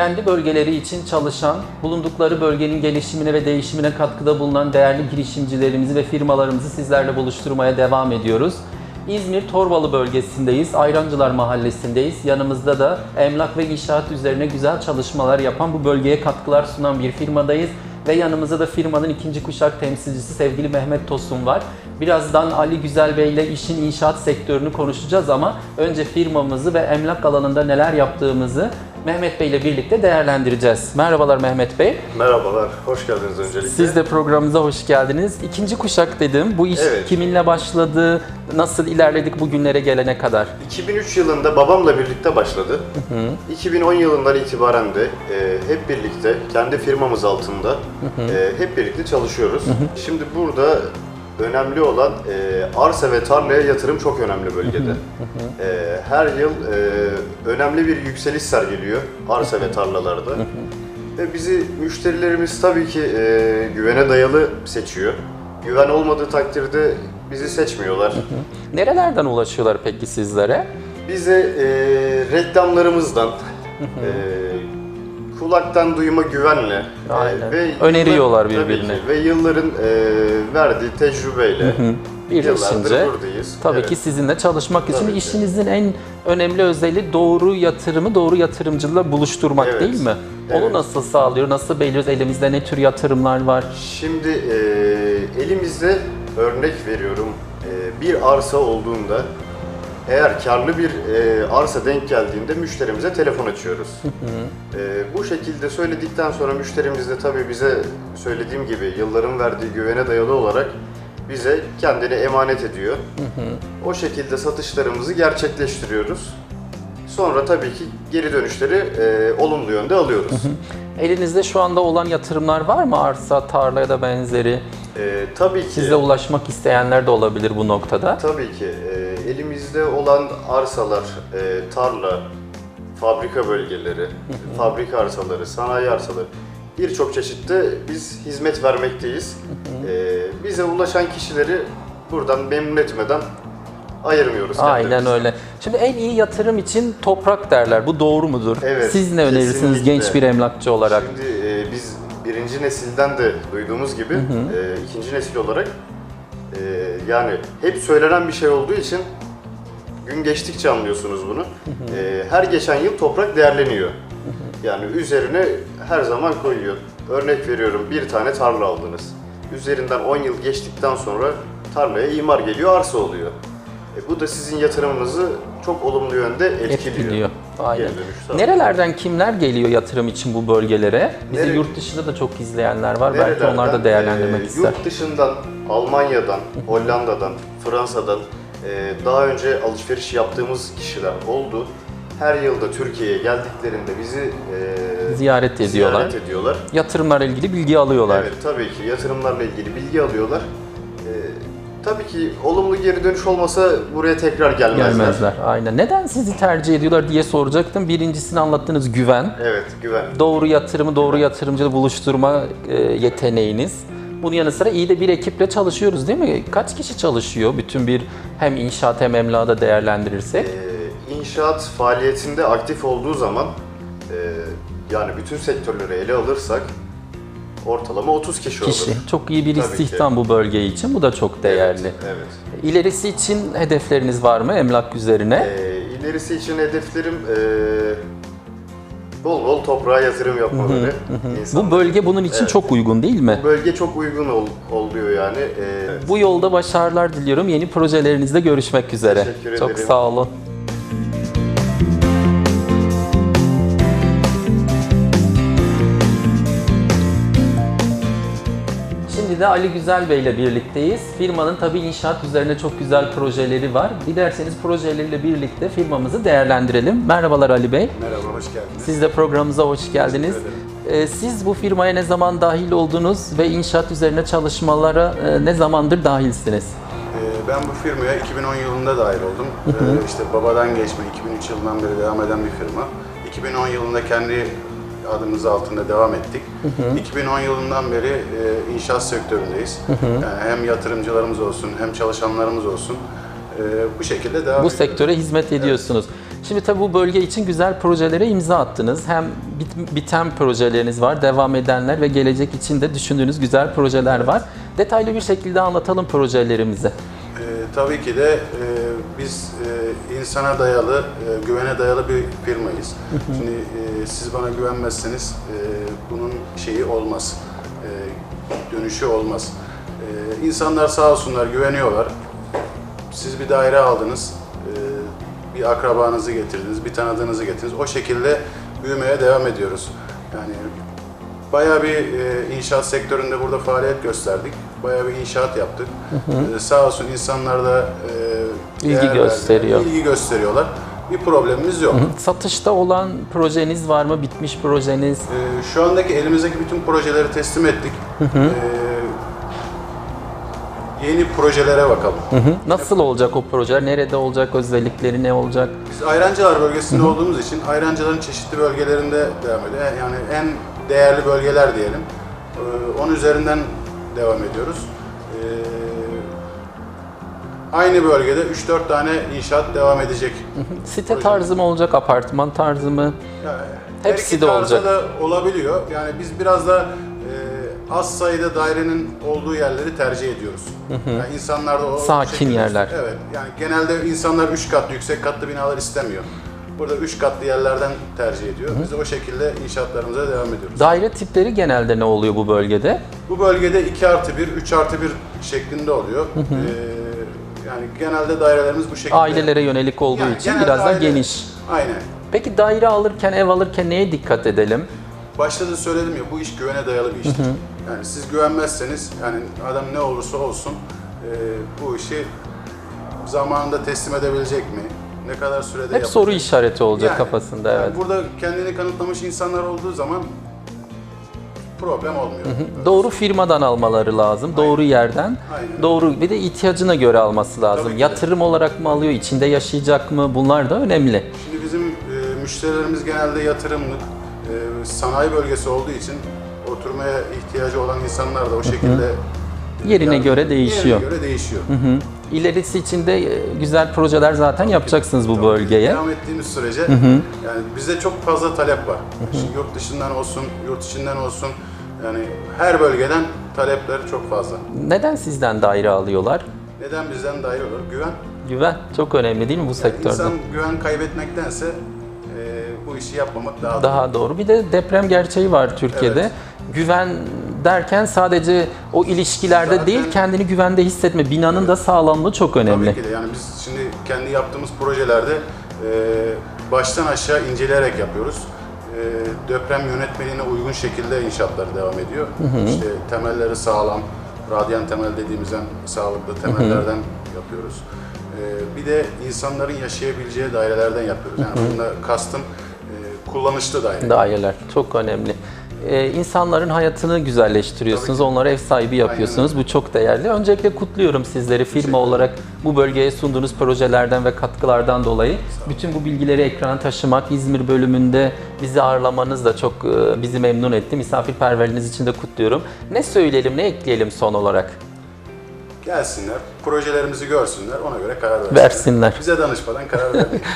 kendi bölgeleri için çalışan, bulundukları bölgenin gelişimine ve değişimine katkıda bulunan değerli girişimcilerimizi ve firmalarımızı sizlerle buluşturmaya devam ediyoruz. İzmir Torbalı bölgesindeyiz, Ayrancılar Mahallesi'ndeyiz. Yanımızda da emlak ve inşaat üzerine güzel çalışmalar yapan, bu bölgeye katkılar sunan bir firmadayız. Ve yanımızda da firmanın ikinci kuşak temsilcisi sevgili Mehmet Tosun var. Birazdan Ali Güzel Bey ile işin inşaat sektörünü konuşacağız ama önce firmamızı ve emlak alanında neler yaptığımızı Mehmet Bey ile birlikte değerlendireceğiz. Merhabalar Mehmet Bey. Merhabalar, hoş geldiniz öncelikle. Siz de programımıza hoş geldiniz. İkinci kuşak dedim. Bu iş Evet. kiminle başladı? Nasıl ilerledik bugünlere gelene kadar? 2003 yılında babamla birlikte başladı. 2010 yılından itibaren de e, hep birlikte kendi firmamız altında e, hep birlikte çalışıyoruz. Şimdi burada önemli olan e, arsa ve tarlaya yatırım çok önemli bölgede. E, her yıl e, önemli bir yükseliş sergiliyor arsa ve tarlalarda. Ve bizi müşterilerimiz tabii ki e, güvene dayalı seçiyor. Güven olmadığı takdirde bizi seçmiyorlar. Nerelerden ulaşıyorlar peki sizlere? Bize e, reklamlarımızdan, e, kulaktan duyma güvenle e, Aynen. ve Öneriyorlar yıllar- tabii birbirine. ki ve yılların e, verdiği tecrübeyle Birleşince yıllardır buradayız. tabii Evet. ki sizinle çalışmak için Tabii ki. işinizin en önemli özelliği doğru yatırımı doğru yatırımcıyla buluşturmak Evet. değil mi? Onu Evet. nasıl sağlıyor? Nasıl belirliyoruz? Elimizde ne tür yatırımlar var? Şimdi e, elimizde örnek veriyorum e, bir arsa olduğunda eğer karlı bir e, arsa denk geldiğinde müşterimize telefon açıyoruz. E, bu şekilde söyledikten sonra müşterimiz de tabii bize söylediğim gibi yılların verdiği güvene dayalı olarak bize kendini emanet ediyor. O şekilde satışlarımızı gerçekleştiriyoruz. Sonra tabii ki geri dönüşleri e, olumlu yönde alıyoruz. Elinizde şu anda olan yatırımlar var mı? Arsa, tarla ya da benzeri. E, tabii ki Size ulaşmak isteyenler de olabilir bu noktada. Tabii ki. Elimizde olan arsalar, e, tarla, fabrika bölgeleri, fabrika arsaları, sanayi arsaları birçok çeşitte biz hizmet vermekteyiz. E, bize ulaşan kişileri buradan memnun etmeden ayırmıyoruz Aynen kendimizi. öyle. Şimdi en iyi yatırım için toprak derler. Bu doğru mudur? Evet, Siz ne önerirsiniz kesinlikle. genç bir emlakçı olarak? Şimdi e, biz birinci nesilden de duyduğumuz gibi e, ikinci nesil olarak e, yani hep söylenen bir şey olduğu için gün geçtikçe anlıyorsunuz bunu. E, her geçen yıl toprak değerleniyor. Yani üzerine her zaman koyuyor. Örnek veriyorum bir tane tarla aldınız. Üzerinden 10 yıl geçtikten sonra tarlaya imar geliyor, arsa oluyor. E, bu da sizin yatırımınızı çok olumlu yönde etkiliyor. Etkiliyor. Aynen. Dönüş. Nerelerden kimler geliyor yatırım için bu bölgelere? Bizi Nere- yurt dışında da çok izleyenler var. Belki onlar da değerlendirmek Ee, ister. Yurt dışından, Almanya'dan, Hollanda'dan, Fransa'dan e, daha önce alışveriş yaptığımız kişiler oldu. Her yılda Türkiye'ye geldiklerinde bizi e, Ziyaret ediyorlar. ziyaret ediyorlar. Yatırımlarla ilgili bilgi alıyorlar. Evet, tabii ki yatırımlarla ilgili bilgi alıyorlar. Tabii ki olumlu geri dönüş olmasa buraya tekrar gelmezler. Gelmezler. Aynen. Neden sizi tercih ediyorlar diye soracaktım. Birincisini anlattığınız güven. Evet, güven. Doğru yatırımı doğru yatırımcıyla buluşturma e, yeteneğiniz. Bunun yanı sıra iyi de bir ekiple çalışıyoruz değil mi? Kaç kişi çalışıyor? Bütün bir hem inşaat hem emlağı da değerlendirirsek. Ee, inşaat faaliyetinde aktif olduğu zaman e, yani bütün sektörleri ele alırsak ortalama 30 kişi, kişi. olur. Çok iyi bir Tabii ki. istihdam bu bölge için. Bu da çok değerli. Evet. evet. İlerisi için hedefleriniz var mı emlak üzerine? Ee, ilerisi için hedeflerim e, bol bol toprağa yatırım yapmaları. Bu bölge bunun için Evet. çok uygun değil mi? Bu bölge çok uygun ol, oluyor yani. Ee, Bu yolda başarılar diliyorum. Yeni projelerinizde görüşmek üzere. Teşekkür Çok ederim. sağ olun. De Ali Güzel Bey ile birlikteyiz. Firmanın tabii inşaat üzerine çok güzel projeleri var. Dilerseniz projeleriyle birlikte firmamızı değerlendirelim. Merhabalar Ali Bey. Merhaba, hoş geldiniz. Siz de programımıza hoş geldiniz. Ee, Siz bu firmaya ne zaman dahil oldunuz ve inşaat üzerine çalışmalara e, ne zamandır dahilsiniz? Ee, Ben bu firmaya 2010 yılında dahil oldum. Ee, İşte babadan geçme, 2003 yılından beri devam eden bir firma. 2010 yılında kendi adımız altında devam ettik. 2010 yılından beri e, inşaat sektöründeyiz. Yani hem yatırımcılarımız olsun, hem çalışanlarımız olsun. e, bu şekilde devam Bu sektöre hizmet ediyorsunuz. Şimdi tabii bu bölge için güzel projelere imza attınız. Hem bit- biten projeleriniz var, devam edenler ve gelecek için de düşündüğünüz güzel projeler var. Detaylı bir şekilde anlatalım projelerimizi. Ee, tabii ki de e, biz e, insana dayalı, e, güvene dayalı bir firmayız. Şimdi e, siz bana güvenmezseniz e, bunun şeyi olmaz, e, dönüşü olmaz. E, insanlar sağ olsunlar güveniyorlar. Siz bir daire aldınız, e, bir akrabanızı getirdiniz, bir tanıdığınızı getirdiniz. O şekilde büyümeye devam ediyoruz. Yani Bayağı bir e, inşaat sektöründe burada faaliyet gösterdik. Bayağı bir inşaat yaptık. E, sağ olsun insanlar da e, İlgi değer gösteriyor. verdiler, ilgi gösteriyorlar. Bir problemimiz yok. Satışta olan projeniz var mı? Bitmiş projeniz? E, şu andaki elimizdeki bütün projeleri teslim ettik. E, yeni projelere bakalım. Hı hı. Nasıl olacak o projeler? Nerede olacak? Özellikleri ne olacak? Biz Ayrancılar bölgesinde olduğumuz için Ayrancıların çeşitli bölgelerinde devam ediyor. Yani en değerli bölgeler diyelim. Ee, Onun üzerinden devam ediyoruz. Ee, Aynı bölgede 3-4 tane inşaat devam edecek. Site tarzı mı olacak? Apartman tarzı mı? Yani Hepsi de olacak. da olabiliyor. Yani biz biraz da e, az sayıda dairenin olduğu yerleri tercih ediyoruz. Yani insanlar da o Sakin şekilde- yerler. Evet. Yani genelde insanlar 3 katlı, yüksek katlı binalar istemiyor. Burada 3 katlı yerlerden tercih ediyor. Biz de o şekilde inşaatlarımıza devam ediyoruz. Daire tipleri genelde ne oluyor bu bölgede? Bu bölgede 2 artı 1, 3 artı 1 şeklinde oluyor. Ee, yani genelde dairelerimiz bu şekilde. Ailelere yönelik olduğu Yani için genelde biraz da aile- geniş. Aynen. Peki daire alırken, ev alırken neye dikkat edelim? Başta da söyledim ya bu iş güvene dayalı bir iştir. Yani siz güvenmezseniz yani adam ne olursa olsun e, bu işi zamanında teslim edebilecek mi? Ne kadar sürede Hep yapacak? soru işareti olacak Yani, kafasında yani evet. burada kendini kanıtlamış insanlar olduğu zaman problem olmuyor. Doğru firmadan almaları lazım, doğru yerden. Aynen. Doğru bir de ihtiyacına göre alması lazım. Tabii ki de. Yatırım olarak mı alıyor, içinde yaşayacak mı? Bunlar da önemli. Şimdi bizim e, müşterilerimiz genelde yatırımlık, e, sanayi bölgesi olduğu için oturmaya ihtiyacı olan insanlar da o şekilde Yerine Yani göre değişiyor. Yerine göre değişiyor. Hı. İlerisi için de e, güzel projeler zaten yapacaksınız bu Tabii bölgeye. Devam ettiğimiz sürece yani bizde çok fazla talep var. Şimdi yurt dışından olsun, yurt içinden olsun yani her bölgeden talepleri çok fazla. Neden sizden daire alıyorlar? Neden bizden dair olur? Güven. Güven çok önemli değil mi bu Yani sektörde? insan güven kaybetmektense e, bu işi yapmamak daha, doğru. Daha doğru. Bir de deprem gerçeği var Türkiye'de. Evet. Güven derken sadece o ilişkilerde Zaten- değil kendini güvende hissetme. Binanın da sağlamlığı çok önemli. Tabii ki de yani biz şimdi kendi yaptığımız projelerde e, baştan aşağı inceleyerek yapıyoruz. E, deprem yönetmeliğine uygun şekilde inşaatları devam ediyor. İşte temelleri sağlam, radyan temel dediğimizden sağlıklı temellerden yapıyoruz. E, bir de insanların yaşayabileceği dairelerden yapıyoruz. Yani bunda kastım e, kullanışlı daire. Daireler çok önemli. Ee, insanların hayatını güzelleştiriyorsunuz, onlara ev sahibi yapıyorsunuz. Bu çok değerli. Öncelikle kutluyorum sizleri firma olarak bu bölgeye sunduğunuz projelerden ve katkılardan dolayı. Bütün bu bilgileri ekrana taşımak, İzmir bölümünde bizi ağırlamanız da çok e, bizi memnun etti. Misafirperverliğiniz için de kutluyorum. Ne söyleyelim, ne ekleyelim son olarak? Gelsinler, projelerimizi görsünler, ona göre karar versinler. Versinler. Bize danışmadan karar vermeyin.